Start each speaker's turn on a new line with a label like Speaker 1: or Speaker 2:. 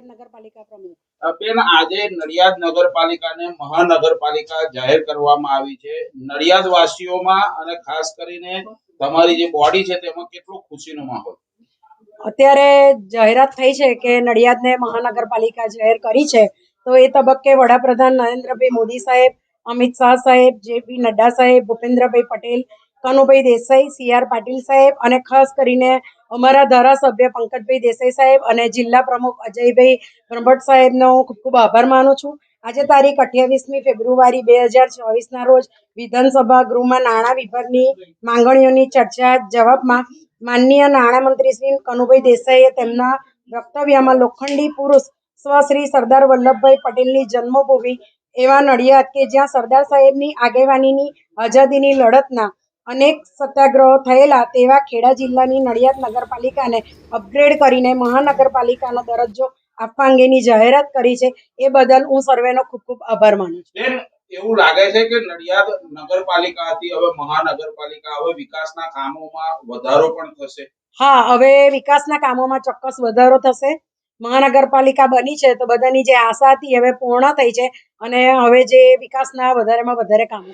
Speaker 1: નડિયાદ નગરપાલિકા પ્રમુખ.
Speaker 2: બેન આજે નડિયાદ નગરપાલિકાને મહાનગરપાલિકા જાહેર કરવામાં આવી છે. નડિયાદ વાસીઓમાં અને ખાસ કરીને તમારી જે બોડી છે તેમાં કેટલો ખુશીનો માહોલ.
Speaker 1: અત્યારે જાહેરાત થઈ છે કે નડિયાદને મહાનગરપાલિકા જાહેર કરી છે. તો એ તબક્કે વડાપ્રધાન નરેન્દ્રભાઈ મોદી સાહેબ અમિત શાહ સાહેબ જેપી નડ્ડા સાહેબ ભૂપેન્દ્રભાઈ પટેલ કનુભાઈ દેસાઈ સી આર પાટીલ સાહેબ અને ખાસ કરીને અમારા ધારાસભ્ય પંકજભાઈ દેસાઈ સાહેબ અને જિલ્લા પ્રમુખ અજયભાઈ બ્રહ્મભટ્ટ સાહેબનો હું ખૂબ ખૂબ આભાર માનું છું. આજે તારીખ અઠ્યાવીસમી ફેબ્રુઆરી બે હજાર ચોવીસના રોજ વિધાનસભા ગૃહમાં નાણાં વિભાગની માંગણીઓની ચર્ચા જવાબમાં માનનીય નાણામંત્રી શ્રી કનુભાઈ દેસાઈએ તેમના વક્તવ્યમાં લોખંડી પુરુષ સ્વશ્રી સરદાર વલ્લભભાઈ પટેલની જન્મભૂમિ એવા નડિયાદ કે જ્યાં સરદાર સાહેબની આગેવાનીની આઝાદીની લડતના અનેક સત્યાગ્રહો થયેલા તેવા ખેડા જિલ્લાની નડિયાદ નગરપાલિકાને અપગ્રેડ કરીને મહાનગરપાલિકાનો દરજ્જો આપવા અંગેની જાહેરાત કરી છે. એ બદલ હું સર્વેનો ખૂબ ખૂબ આભાર માનું છું.
Speaker 2: એવું લાગે છે કે નડિયાદ નગરપાલિકા હતી હવે મહાનગરપાલિકા હવે વિકાસના કામોમાં વધારો પણ થશે?
Speaker 1: હા હવે વિકાસના કામોમાં ચોક્કસ વધારો થશે. મહાનગરપાલિકા બની છે તો બધાની જે આશા હતી હવે પૂર્ણ થઈ છે અને હવે જે વિકાસના વધારેમાં વધારે કામો